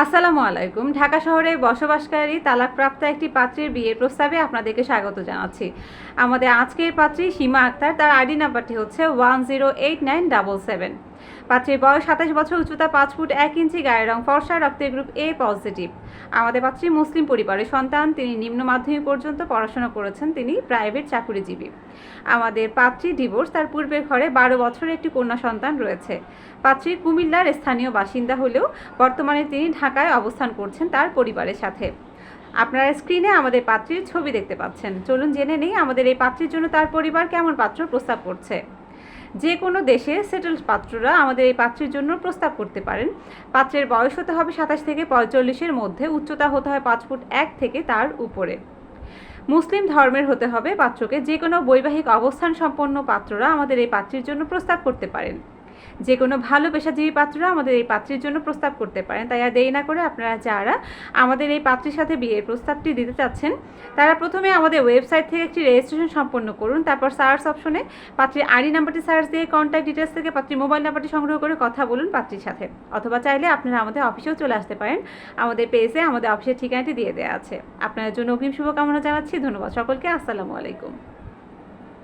আসসালামু আলাইকুম। ঢাকা শহরে বসবাসকারী তালাকপ্রাপ্ত একটি পাত্রীর বিয়ের প্রস্তাবে আপনাদেরকে স্বাগত জানাচ্ছি। আমাদের আজকের পাত্রী সীমা আক্তার, তার আইডি নাম্বারটি হচ্ছে one zero eight nine double seven. পাত্রীর বয়স সাতাশ বছর, উচ্চতা পাঁচ ফুট এক ইঞ্চি, গায়ের রং ফর্সা, রক্তের গ্রুপ এ পজিটিভ আমাদের পাত্রী মুসলিম পরিবারের সন্তান, তিনি নিম্ন মাধ্যমিক পর্যন্ত পড়াশোনা করেছেন, তিনি প্রাইভেট চাকুরিজীবী। আমাদের পাত্রী ডিভোর্স তার পূর্বের ঘরে বারো বছরের একটি কন্যা সন্তান রয়েছে। পাত্রী কুমিল্লার স্থানীয় বাসিন্দা হলেও বর্তমানে তিনি ঢাকায় অবস্থান করছেন তার পরিবারের সাথে। আপনারা স্ক্রিনে আমাদের পাত্রীর ছবি দেখতে পাচ্ছেন। চলুন জেনে নেই আমাদের এই পাত্রীর জন্য তার পরিবার কেমন পাত্র প্রস্তাব করছে। যে কোনো দেশে সেটেল পাত্ররা আমাদের এই পাত্রের জন্য প্রস্তাব করতে পারেন। পাত্রের বয়স হতে হবে সাতাশ থেকে পঁয়তাল্লিশের মধ্যে, উচ্চতা হতে হয় পাঁচ ফুট এক থেকে তার উপরে। মুসলিম ধর্মের হতে হবে পাত্রকে যে কোনো বৈবাহিক অবস্থান সম্পন্ন পাত্ররা আমাদের এই পাত্রের জন্য প্রস্তাব করতে পারেন। যে কোনো ভালো পেশাজীবী পাত্ররা আমাদের এই পাত্রীর জন্য প্রস্তাব করতে পারেন। তাই আর দেরি না করে আপনারা যারা আমাদের এই পাত্রীর সাথে বিয়ের প্রস্তাবটি দিতে চাচ্ছেন, তারা প্রথমে আমাদের ওয়েবসাইট থেকে একটি রেজিস্ট্রেশন সম্পন্ন করুন। তারপর সার্চ অপশনে পাত্রীর আইডি নাম্বারটি সার্চ দিয়ে কন্ট্যাক্ট ডিটেলস থেকে পাত্রীর মোবাইল নাম্বারটি সংগ্রহ করে কথা বলুন পাত্রীর সাথে। অথবা চাইলে আপনারা আমাদের অফিসেও চলে আসতে পারেন। আমাদের পেজে আমাদের অফিসের ঠিকানাটি দিয়ে দেওয়া আছে। আপনাদের জন্য অগ্রিম শুভকামনা জানাচ্ছি। ধন্যবাদ সকলকে। আসসালামু আলাইকুম।